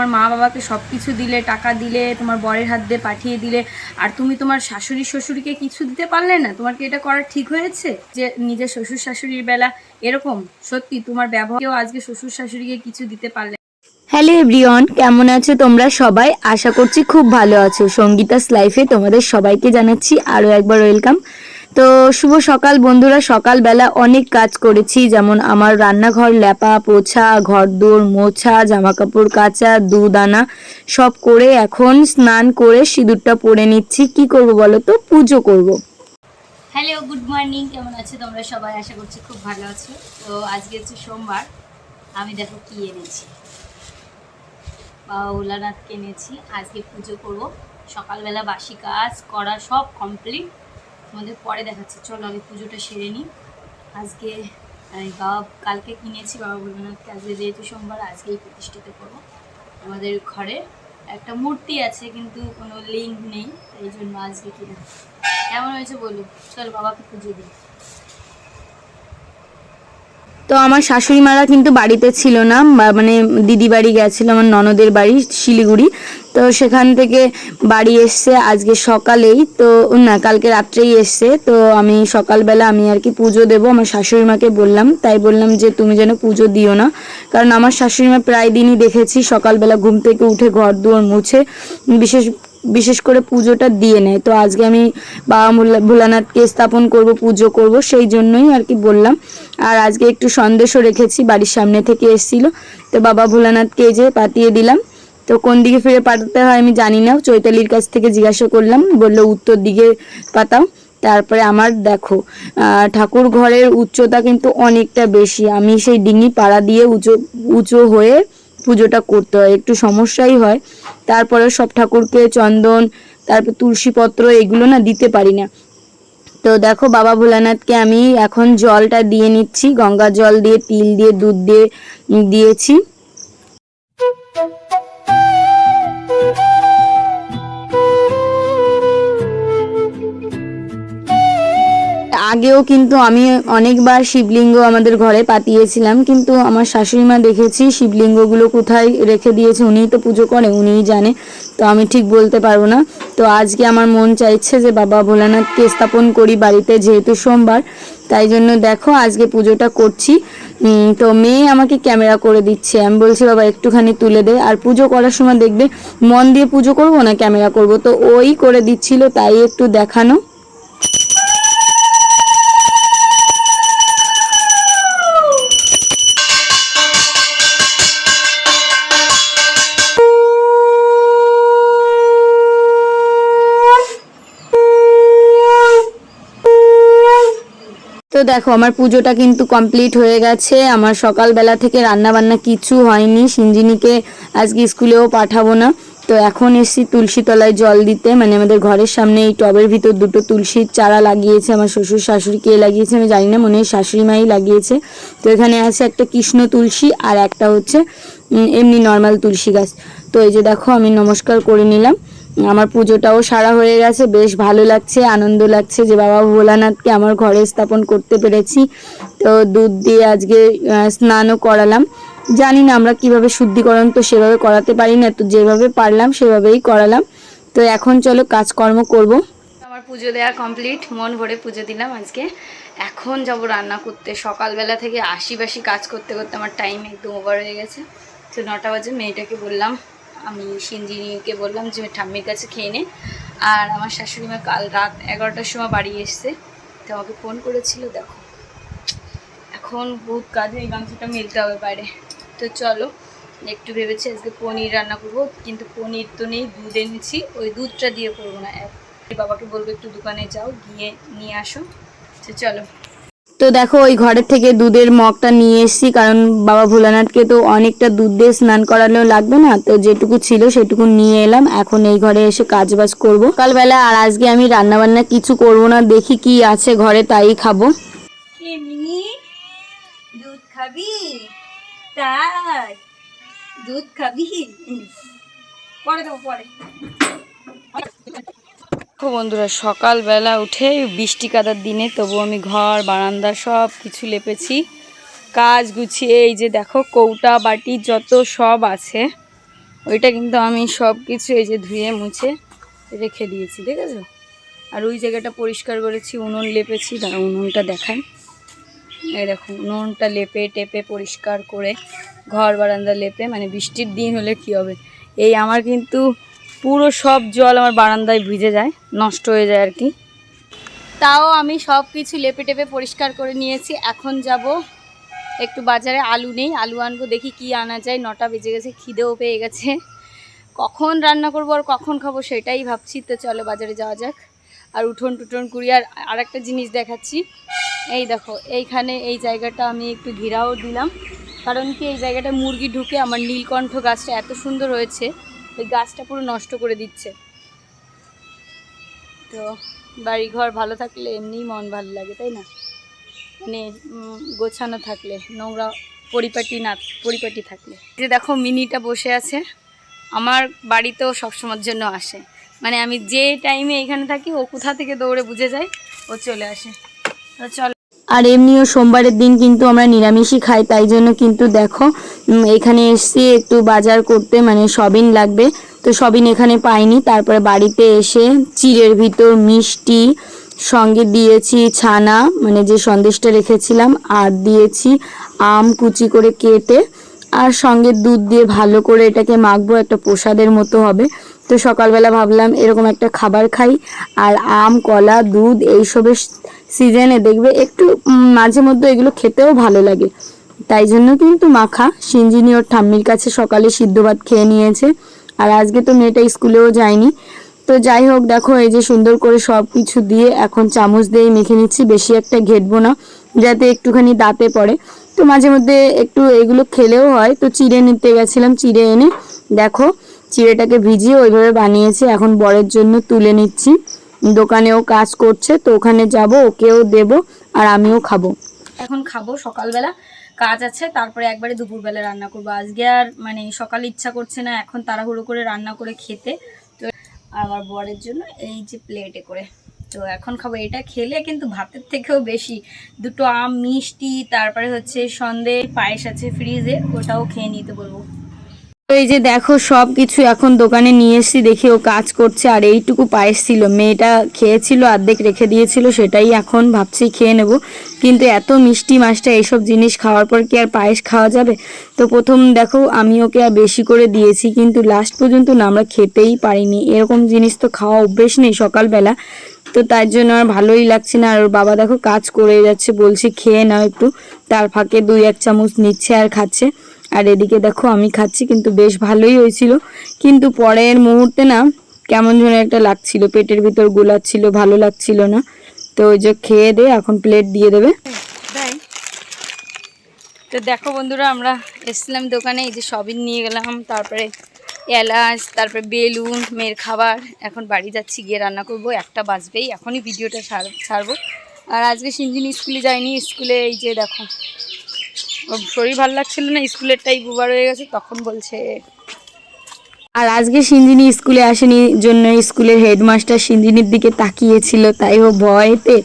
তোমার মা বাবাকে সব কিছু দিলে, টাকা দিলে, তোমার বরের হাত দিয়ে পাঠিয়ে দিলে, আর তুমি তোমার শাশুড়ি শ্বশুরকে কিছু দিতে পারলে না? তোমার কি এটা করা ঠিক হয়েছে? যে নিজের শ্বশুর শাশুড়ির বেলা এরকম? সত্যি, তোমার ব্যবহারেও আজকে শ্বশুর শাশুড়িকে কিছু দিতে পারলে হ্যালো এভরিওয়ান, কেমন আছো তোমরা সবাই? আশা করছি খুব ভালো আছো। সঙ্গীতাস লাইফে তোমাদের সবাইকে জানাচ্ছি আরও একবার ওয়েলকাম। তো শুভ সকাল বন্ধুরা, সকালবেলা অনেক কাজ করেছি, যেমন আমার রান্নাঘর ল্যাপা পোছা ঘর দৌড় মোছা জামা কাপড় কাচা দুধ আনা সব করে এখন স্নান করে সিঁদুরটা পরে নিচ্ছি। কি করব বলো তো? পুজো করব। হ্যালো গুড মর্নিং কেমন আছো তোমরা সবাই? আশা করছি খুব ভালো আছো। তো আজকে হচ্ছে সোমবার, আমি দেখো কি এনেছি। বাবা ভোলানাথকে এনেছি। আজকে পুজো করব। সকালবেলা বাসি কাজ করা সব কমপ্লিট আমাদের পরে দেখাচ্ছি। চলো, আমি পুজোটা সেরে নিই। আজকে বাবা কালকে কিনেছি, বাবা ভোলানাথকে আজকে যেহেতু সোমবার, আজকেই প্রতিষ্ঠিত করব। আমাদের ঘরে একটা মূর্তি আছে, কিন্তু কোনো লিঙ্ক নেই, তাই জন্য আজকে কিনে কেমন হয়েছে বলুন চলো, বাবাকে পুজো দিই। তো আমার শাশুড়ি মারা কিন্তু বাড়িতে ছিল না মানে দিদি বাড়ি গেছিল, আমার ননদের বাড়ি শিলিগুড়ি। তো সেখান থেকে বাড়ি এসছে আজকে সকালেই, তো না, কালকে রাত্রেই এসছে। তো আমি সকালবেলা আমি আর কি পুজো দেবো, আমার শাশুড়ি মাকে বললাম। তাই বললাম যে, তুমি যেন পুজো দিও না। কারণ আমার শাশুড়ি মা প্রায় দিনই দেখেছি, সকালবেলা ঘুম থেকে উঠে ঘর দুয়ার মুছে। বিশেষ বিশেষ করে পুজোটা দিয়ে নেয়। তো আজকে আমি বাবা ভোলানাথকে স্থাপন করব, পুজো করব, সেই জন্যই আর কি বললাম। আর আজকে একটু সন্দেশও রেখেছি, বাড়ির সামনে থেকে এসেছিল। তো বাবা ভোলানাথকে যে পাঠিয়ে দিলাম। তো কোন দিকে ফিরে পাঠাতে হয় আমি জানি না। চৈতালির কাছ থেকে জিজ্ঞাসা করলাম, বলল, উত্তর দিকে পাতাও। তারপরে আমার, দেখো ঠাকুর ঘরের উচ্চতা কিন্তু অনেকটা বেশি। আমি সেই ডিঙি পাড়া দিয়ে উঁচু উঁচু হয়ে পুজোটা করতে হয়, একটু সমস্যাই হয়। তারপরে সব ঠাকুরকে চন্দন, তারপর তুলসীপত্র এগুলো না দিতে পারি না। তো দেখো বাবা ভোলানাথকে আমি এখন জলটা দিয়ে নিচ্ছি, গঙ্গা জল দিয়ে, তিল দিয়ে, দুধ দিয়ে দিয়েছি। আগেও কিন্তু আমি অনেকবার শিবলিঙ্গ আমাদের ঘরে পাতিয়েছিলাম, কিন্তু আমার শাশুড়ি মা দেখেছি শিবলিঙ্গগুলো কোথায় রেখে দিয়েছে, উনিই তো পুজো করে, উনিই জানে, তো আমি ঠিক বলতে পারব না। তো আজকে আমার মন চাইছে যে বাবা ভোলানাথকে স্থাপন করি বাড়িতে, যেহেতু সোমবার, তাই জন্য দেখো আজকে পুজোটা করছি। তো মেয়ে আমাকে ক্যামেরা করে দিচ্ছে, আমি বলছি, বাবা, একটুখানি তুলে দে। আর পুজো করার সময় দেখবে মন দিয়ে পুজো করব না ক্যামেরা করব? তো ওই করে দিচ্ছিল, তাই একটু দেখানো। তো দেখো, আমার পুজোটা কিন্তু কমপ্লিট হয়ে গেছে। আমার সকালবেলা থেকে রান্না বান্না কিছু হয়নি। সিঞ্জিনিকে আজকে স্কুলেও পাঠাবো না। তো এখন এসছি তুলসী তলায় জল দিতে। মানে আমাদের ঘরের সামনে এই টবের ভিতর দুটো তুলসীর চারা লাগিয়েছে। আমার শ্বশুর শাশুড়ি কে লাগিয়েছে। আমি জানি না, মনে হয় শাশুড়ি মাই লাগিয়েছে। তো এখানে আছে একটা কৃষ্ণ তুলসী আর একটা হচ্ছে এমনি নর্মাল তুলসী গাছ। তো এই যে দেখো, আমি নমস্কার করে নিলাম। আমার পুজোটাও সারা হয়ে গেছে, বেশ ভালো লাগছে, আনন্দ লাগছে যে বাবা ভোলানাথকে আমার ঘরে স্থাপন করতে পেরেছি। তো দুধ দিয়ে আজকে স্নানও করালাম। জানি না আমরা কীভাবে শুদ্ধিকরণ তো সেভাবে করাতে পারি না, তো যেভাবে পারলাম সেভাবেই করালাম। তো এখন চলো কাজকর্ম করব। আমার পুজো দেওয়া কমপ্লিট, মন ভরে পুজো দিলাম আজকে। এখন যাব রান্না করতে। সকালবেলা থেকে আশি বাসি কাজ করতে করতে আমার টাইম একদম ওভার হয়ে গেছে। তো নটা বাজে মেয়েটাকে বললাম আমি সিঞ্জিনিকে বললাম যে, ঠাম্মির কাছে খেয়ে নে। আর আমার শাশুড়ি মা কাল রাত এগারোটার সময় বাড়ি এসছে। তো আমাকে ফোন করেছিল, দেখো, এখন বহুত কাজে এই মাংসটা মেলতে হবে বাইরে। তো চলো, একটু ভেবেছি আজকে পনির রান্না করব, কিন্তু পনির তো নেই, দুধ এনেছি। ওই দুধটা দিয়ে করব না বাবাকে বলব একটু দোকানে যাও, গিয়ে নিয়ে আসো। তো চলো। তো দেখো, ওই ঘরের থেকে দুধের মগটা নিয়ে এসেছি, কারণ বাবা ভোলানাথকে তো অনেকটা দুধ দিয়ে স্নান করালেও লাগবে না। তো যেটুকু ছিল সেটুকু নিয়ে এলাম। এখন এই ঘরে এসে কাজ বাজ করব। কালবেলা আর আজকে আমি রান্না বান্না কিছু করব না, দেখি কি আছে ঘরে, তাই খাব। দুধ খাবি? দুধ খাবি? পরে দেবো, পরে। দেখো বন্ধুরা, সকালবেলা উঠে বৃষ্টি কাদার দিনে তবু আমি ঘর, বারান্দা সব কিছু লেপেছি, কাজ গুছিয়ে, এই যে দেখো কৌটা, বাটি যত সব আছে, ওইটা কিন্তু আমি সব কিছু এই যে ধুয়ে মুছে রেখে দিয়েছি ঠিক আছে আর ওই জায়গাটা পরিষ্কার করেছি, উনুন লেপেছি উনুনটা দেখাই। এই দেখো, উনুনটা লেপে, টেপে পরিষ্কার করে, ঘর, বারান্দা লেপে মানে বৃষ্টির দিন হলে কি হবে? এই আমার কিন্তু পুরো সব জল আমার বারান্দায় ভিজে যায়, নষ্ট হয়ে যায় আর কি। তাও আমি সব কিছু লেপে টেপে পরিষ্কার করে নিয়েছি। এখন যাব একটু বাজারে, আলু নেই, আলু আনব, দেখি কি আনা যায়। নটা বেজে গেছে, খিদেও পেয়ে গেছে। কখন রান্না করব আর কখন খাব সেটাই ভাবছি, তো চলো বাজারে যাওয়া যাক। আর উঠোন টুঠোন করি আর আরেকটা জিনিস দেখাচ্ছি। এই দেখো, এইখানে এই জায়গাটা আমি একটু ঘিরাও দিলাম। কারণ কি, এই জায়গাটা মুরগি ঢুকে আমার নীলকণ্ঠ গাছটা এত সুন্দর হয়েছে। ওই গাছটা পুরো নষ্ট করে দিচ্ছে। তো বাড়িঘর ভালো থাকলে এমনিই মন ভালো লাগে, তাই না? মানে গোছানো থাকলে, নোংরা পরিপাটি না, পরিপাটি থাকলে। যে দেখো, মিনিটা বসে আছে। আমার বাড়িতেও সবসময়ের জন্য আসে। মানে আমি যে টাইমে এখানে থাকি, ও কোথা থেকে দৌড়ে বুঝে যায়, ও চলে আসে। চল আর এমনিও সোমবারের দিন কিন্তু আমরা নিরামিষই খাই, তাই জন্য কিন্তু দেখো এখানে এসছি একটু বাজার করতে মানে সবিন লাগবে। তো সবিন এখানে পাইনি, তারপরে বাড়িতে এসে চিড়ের ভিতর মিষ্টি, সঙ্গে দিয়েছি ছানা মানে যে সন্দেশটা রেখেছিলাম, আর দিয়েছি আম কুচি করে কেটে, আর সঙ্গে দুধ দিয়ে ভালো করে এটাকে মাখবো, একটা প্রসাদের মতো হবে। তো সকালবেলা ভাবলাম এরকম একটা খাবার খাই, আর আম, কলা, দুধ, এইসবের সিজনে দেখবে একটু মাঝে মধ্যে এগুলো খেতেও ভালো লাগে। তাই জন্য কিন্তু মাখা সিঞ্জিনি ওর ঠাম্মির কাছে সকালে সিদ্ধ ভাত খেয়ে নিয়েছে। আর আজকে তো মেয়েটা স্কুলেও যায়নি। তো যাই হোক, দেখো এই যে সুন্দর করে সব কিছু দিয়ে এখন চামচ দিয়ে মেখে নিচ্ছি, বেশি একটা ঘেটবো না, যাতে একটুখানি দাঁতে পড়ে। তো মাঝে মধ্যে একটু এগুলো খেলেও হয়। তো চিড়ে নিতে গেছিলাম, চিড়ে এনে দেখো, চিড়েটাকে ভিজিয়ে ওইভাবে বানিয়েছি। এখন বরের জন্য তুলে নিচ্ছি। দোকানেও কাজ করছে, তো ওখানে যাব, ওকেও দেব, আর আমিও খাব। এখন খাব সকালবেলা, কাজ আছে, তারপরে একবারে দুপুরবেলা রান্না করব। আজকে আর মানে সকালে ইচ্ছা করছে না, এখন তাড়াহুড়ো করে রান্না করে খেতে। তো আমার বরের জন্য এই যে প্লেটে করে। তো এখন খাব, এটা খেলে কিন্তু ভাতের থেকেও বেশি। দুটো আম, মিষ্টি, তারপরে হচ্ছে সন্ধে, পায়েস আছে ফ্রিজে ওটাও খেয়ে নিতে বলব। তো এই যে দেখো সব কিছু এখন দোকানে নিয়ে এসেছি, দেখি ও কাজ করছে। আর এইটুকু পায়েস ছিল, মেয়েটা খেয়েছিল অর্ধেক রেখে দিয়েছিল, সেটাই এখন ভাবছি খেয়ে নেব। কিন্তু এত মিষ্টি মাছটা, এইসব জিনিস খাওয়ার পর কি আর পায়েস খাওয়া যাবে? তো প্রথম দেখো, আমি ওকে আর বেশি করে দিয়েছি, কিন্তু লাস্ট পর্যন্ত না, আমরা খেতেই পারিনি। এরকম জিনিস তো খাওয়া অভ্যেস নেই সকালবেলা। তো তার জন্য আর ভালোই লাগছে না। আর ওর বাবা দেখো কাজ করে যাচ্ছে, বলছি খেয়ে নাও একটু। তার ফাঁকে দুই এক চামচ নিচ্ছে আর খাচ্ছে। আর এদিকে দেখো আমি খাচ্ছি, কিন্তু বেশ ভালোই হয়েছিল। কিন্তু পরের মুহূর্তে না কেমন যেন একটা লাগছিল, পেটের ভিতর গোলাচ্ছিল, ভালো লাগছিল না। তো ওই যে খেয়ে দে, এখন প্লেট দিয়ে দেবে। তো দেখো বন্ধুরা, আমরা এসছিলাম দোকানে, এই যে সবই নিয়ে গেলাম, তারপরে এলাচ, তারপরে বেলুন, মেয়ের খাবার। এখন বাড়ি যাচ্ছি, গিয়ে রান্না করব, একটা বাজবেই। এখনই ভিডিওটা ছাড়- ছাড়বো। আর আজকে সিঞ্জিনি স্কুলে যায়নি, স্কুলে এই যে দেখো শরীর ভালো লাগছিল না, স্কুলেরটাই বুবার হয়ে গেছে, তখন বলছে আর আজকে সিঞ্জিনি স্কুলে আসেনি জন্য স্কুলের হেডমাস্টার সিঞ্জিনির দিকে তাকিয়েছিল, তাই ও ভয়েতে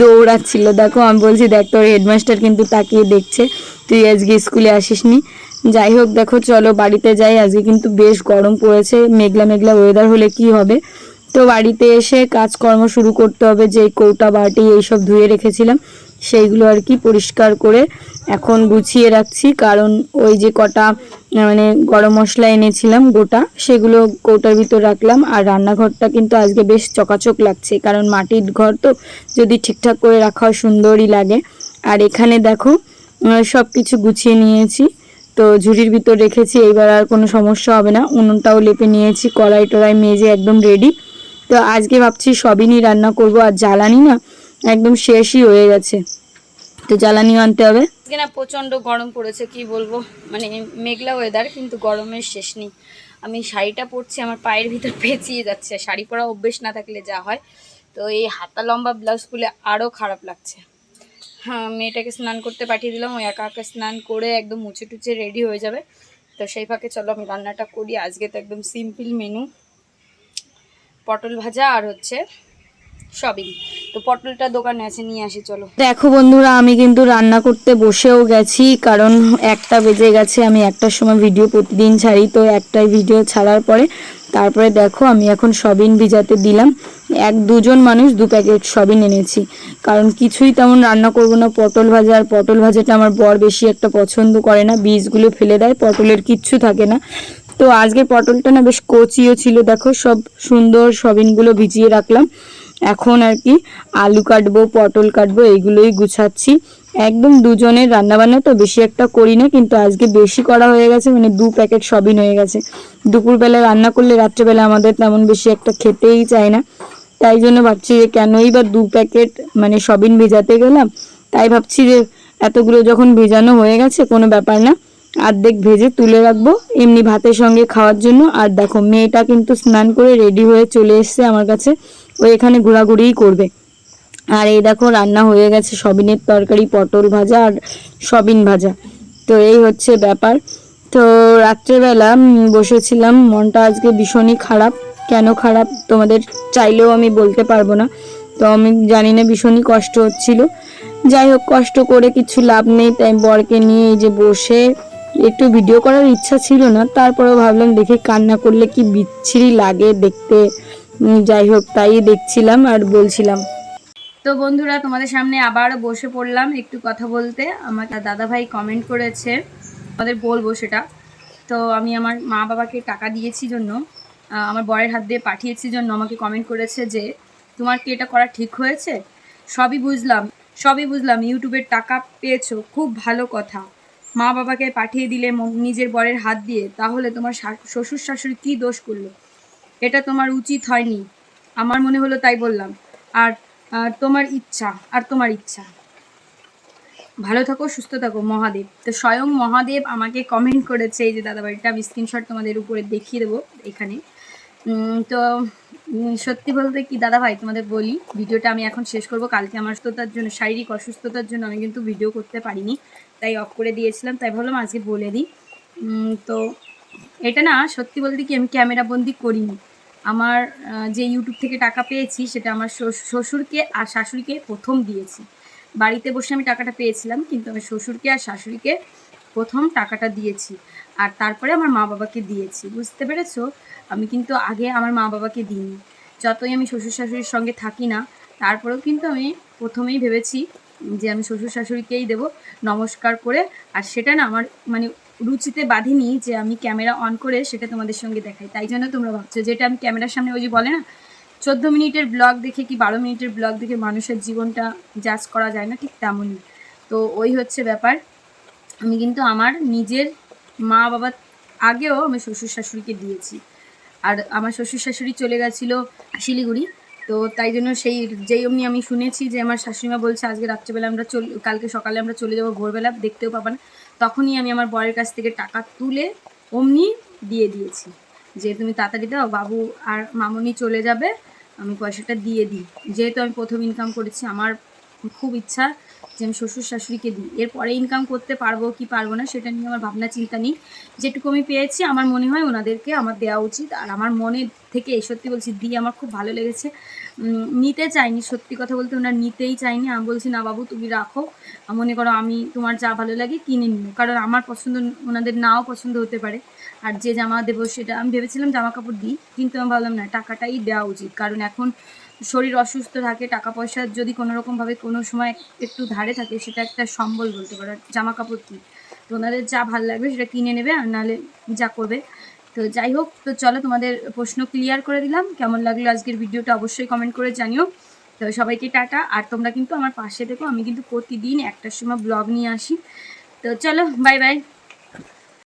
দৌড়াচ্ছিল। দেখো, আমি বলছি, দেখ, তোর হেডমাস্টার কিন্তু তাকিয়ে দেখছে, তুই আজকে স্কুলে আসিসনি। যাই হোক, দেখো, চলো বাড়িতে যাই, আজকে কিন্তু বেশ গরম পড়েছে, মেঘলা মেঘলা ওয়েদার হলে কি হবে? তো বাড়িতে এসে কাজকর্ম শুরু করতে হবে যে কৌটা বাটি এইসব ধুয়ে রেখেছিলাম। সেইগুলো আর কি পরিষ্কার করে এখন গুছিয়ে রাখছি। কারণ ওই যে কটা মানে গরম মশলা এনেছিলাম গোটা, সেগুলো কৌটার ভিতর রাখলাম। আর রান্নাঘরটা কিন্তু আজকে বেশ চকাচক লাগছে, কারণ মাটির ঘর তো যদি ঠিকঠাক করে রাখা সুন্দরই লাগে। আর এখানে দেখো সব কিছু গুছিয়ে নিয়েছি। তো ঝুড়ির ভিতর রেখেছি, এইবার আর কোনো সমস্যা হবে না। উনুনটাও লেপে নিয়েছি কড়াই টড়াই মেজে একদম রেডি তো আজকে ভাবছি সবিনই রান্না করব, আর জ্বালানি না একদম শেষই হয়ে গেছে। তো জ্বালানিও আনতে হবে। না প্রচণ্ড গরম পড়েছে, কি বলব? মানে মেঘলা ওয়েদার কিন্তু গরমের শেষ নেই। আমি শাড়িটা পরছি, আমার পায়ের ভিতর পেঁচিয়ে যাচ্ছে। শাড়ি পরা অভ্যেস না থাকলে যা হয়। তো এই হাতা লম্বা ব্লাউজ খুলে আরও খারাপ লাগছে। হ্যাঁ মেয়েটাকে স্নান করতে পাঠিয়ে দিলাম ওই একা একা স্নান করে একদম মুছে টুচে রেডি হয়ে যাবে। তো সেই ফাঁকে চলো, আমি রান্নাটা করি। আজকে তো একদম সিম্পল মেনু পটল ভাজা আর হচ্ছে সবিন তো পটলটা দোকানে আছে, নিয়ে আসি, চলো। দেখো বন্ধুরা, আমি কিন্তু রান্না করতে বসেও গেছি, কারণ একটা বেজে গেছে, আমি একটার সময় ভিডিও প্রতিদিন ছাড়ি, তো একটাই ভিডিও ছাড়ার পরে তারপরে দেখো, আমি এখন সবিন ভিজাতে দিলাম। এক দুজন মানুষ দু প্যাকেট সবিন এনেছি, কারণ কিছুই তেমন রান্না করব না। পটল ভাজা, আর পটল ভাজাটা আমার বর বেশি একটা পছন্দ করে না, বীজগুলো ফেলে দেয়, পটলের কিচ্ছু থাকে না। তো আজকে পটলটা না বেশ কচিও ছিল, দেখো সব সুন্দর সবিনগুলো ভিজিয়ে রাখলাম। এখন আর কি আলু কাটবো, পটল কাটবো, এইগুলোই গুছাচ্ছি। একদম দুজনের রান্নাবান্না তো বেশি একটা করি না, কিন্তু আজকে বেশি করা হয়ে গেছে মানে দু প্যাকেট সবিন হয়ে গেছে। দুপুরবেলা রান্না করলে রাত্রেবেলা আমাদের তেমন বেশি একটা খেতেই চায় না। তাই জন্য ভাবছি যে কেনই বা দু প্যাকেট মানে সবিন ভেজাতে গেলাম। তাই ভাবছি যে এতগুলো যখন ভেজানো হয়ে গেছে, কোনো ব্যাপার না। অর্ধেক ভেজে তুলে রাখব, এমনি ভাতের সঙ্গে খাওয়ার জন্য। আর দেখো, মেয়েটা কিন্তু স্নান করে রেডি হয়ে চলে এসছে আমার কাছে। ও এখানে ঘোরাঘুরিই করবে। আর এই দেখো রান্না হয়ে গেছে, সবিনের তরকারি, পটল ভাজা আর সবিন ভাজা। তো এই হচ্ছে ব্যাপার। তো রাত্রেবেলা বসেছিলাম, মনটা আজকে ভীষণই খারাপ। কেন খারাপ তোমাদের চাইলেও আমি বলতে পারব না। তো আমি জানি না, ভীষণই কষ্ট হচ্ছিল। যাই হোক, কষ্ট করে কিছু লাভ নেই, তাই বরকে নিয়ে এই যে বসে একটু ভিডিও করার ইচ্ছা ছিল না। তারপরেও ভাবলাম, দেখি কান্না করলে কি বিচ্ছিরি লাগে দেখতে। যাই হোক, তাই দেখছিলাম আর বলছিলাম। তো বন্ধুরা, তোমাদের সামনে আবার বসে পড়লাম একটু কথা বলতে। আমার দাদা ভাই কমেন্ট করেছে, আমাদের বলব সেটা তো আমি আমার মা বাবাকে টাকা দিয়েছি জন্য আমার বরের হাত দিয়ে পাঠিয়েছি জন্য আমাকে কমেন্ট করেছে যে, তোমার কি এটা করা ঠিক হয়েছে? সবই বুঝলাম সবই বুঝলাম। ইউটিউবের টাকা পেয়েছ, খুব ভালো কথা। মা বাবাকে পাঠিয়ে দিলে নিজের বরের হাত দিয়ে, তাহলে তোমার শ্বশুর শাশুড়ি কী দোষ করল? এটা তোমার উচিত হয়নি। আমার মনে হলো তাই বললাম। আর তোমার ইচ্ছা, আর তোমার ইচ্ছা। ভালো থাকো, সুস্থ থাকো, মহাদেব। তো স্বয়ং মহাদেব আমাকে কমেন্ট করেছে এই যে দাদাবাড়িটা আমি স্ক্রিনশট তোমাদের উপরে দেখিয়ে দেবো এখানে। তো সত্যি বলতে কি দাদা ভাই তোমাদের বলি, ভিডিওটা আমি এখন শেষ করব। কালকে আমার অসুস্থতার জন্য, শারীরিক অসুস্থতার জন্য আমি কিন্তু ভিডিও করতে পারিনি। তাই অফ করে দিয়েছিলাম। তাই ভাবলাম আজকে বলে দিই। তো, এটা না, সত্যি বলতে কি, আমি ক্যামেরা বন্দি করিনি। আমার যে ইউটিউব থেকে টাকা পেয়েছি সেটা আমার শ্বশুরকে আর শাশুড়িকে প্রথম দিয়েছি। বাড়িতে বসে আমি টাকাটা পেয়েছিলাম, কিন্তু আমি শ্বশুরকে আর শাশুড়িকে প্রথম টাকাটা দিয়েছি। আর তারপরে আমার মা বাবাকে দিয়েছি, বুঝতে পেরেছ? আমি কিন্তু আগে আমার মা বাবাকে দিইনি। যতই আমি শ্বশুর শাশুড়ির সঙ্গে থাকি না, তারপরেও কিন্তু আমি প্রথমেই ভেবেছি যে আমি শ্বশুর শাশুড়িকেই দেবো, নমস্কার করে। আর সেটা না আমার মানে রুচিতে বাঁধিনি যে আমি ক্যামেরা অন করে সেটা তোমাদের সঙ্গে দেখাই। তাই জন্য তোমরা ভাবছ, যেটা আমি ক্যামেরার সামনে ওই যে বলে না, চোদ্দ মিনিটের ব্লগ দেখে কি বারো মিনিটের ব্লগ দেখে মানুষের জীবনটা জাজ করা যায় না? ঠিক তেমনই। তো ওই হচ্ছে ব্যাপার। আমি কিন্তু আমার নিজের মা বাবার আগেও আমি শ্বশুর শাশুড়িকে দিয়েছি। আর আমার শ্বশুর শাশুড়ি চলে গেছিল শিলিগুড়ি। তো তাই জন্য সেই, যেই অমনি আমি শুনেছি যে আমার শাশুড়িমা বলছে, আজকে রাত্রেবেলা আমরা চল, কালকে সকালে আমরা চলে যাব, ভোরবেলা দেখতেও পাবো না। তখনই আমি আমার বরের কাছ থেকে টাকা তুলে অমনি দিয়ে দিয়েছি। যে তুমি তাড়াতাড়ি দাও, বাবু আর মামনি চলে যাবে, আমি পয়সাটা দিয়ে দিই। যেহেতু আমি প্রথম ইনকাম করেছি, আমার খুব ইচ্ছা যে আমি শ্বশুর শাশুড়িকে দিই। এরপরে ইনকাম করতে পারব কি পারব না, সেটা নিয়ে আমার ভাবনা চিন্তা নেই। যেটুকু আমি পেয়েছি, আমার মনে হয় ওনাদেরকে আমার দেওয়া উচিত। আর আমার মনে থেকে এই সত্যি বলছি দিয়ে আমার খুব ভালো লেগেছে। নিতে চাইনি, সত্যি কথা বলতে ওনার নিতেই চাইনি। আমি বলছি, না বাবু, তুমি রাখো। মনে করো আমি তোমার যা ভালো লাগে কিনে নিও কারণ আমার পছন্দ, ওনাদের নাও পছন্দ হতে পারে। আর যে জামা দেবো সেটা আমি ভেবেছিলাম জামা কাপড় দিই, কিন্তু আমি ভাবলাম, না, টাকাটাই দেওয়া উচিত। কারণ এখন শরীর অসুস্থ থাকে টাকা পয়সা যদি কোনো রকমভাবে কোনো সময় একটু ধারে থাকে, সেটা একটা সম্বল বলতে পারো, জামা কাপড় কি। তো ওনাদের যা ভালো লাগবে সেটা কিনে নেবে, আর নাহলে যা করবে তো যাই হোক, তো চলো তোমাদের প্রশ্ন ক্লিয়ার করে দিলাম। কেমন লাগল আজকের ভিডিওটা অবশ্যই কমেন্ট করে জানিও। তো সবাইকে টাটা। আর তোমরা কিন্তু আমার পাশে দেখো আমি কিন্তু প্রতিদিন একটার সময় ব্লগ নিয়ে আসি। তো চলো বাই বাই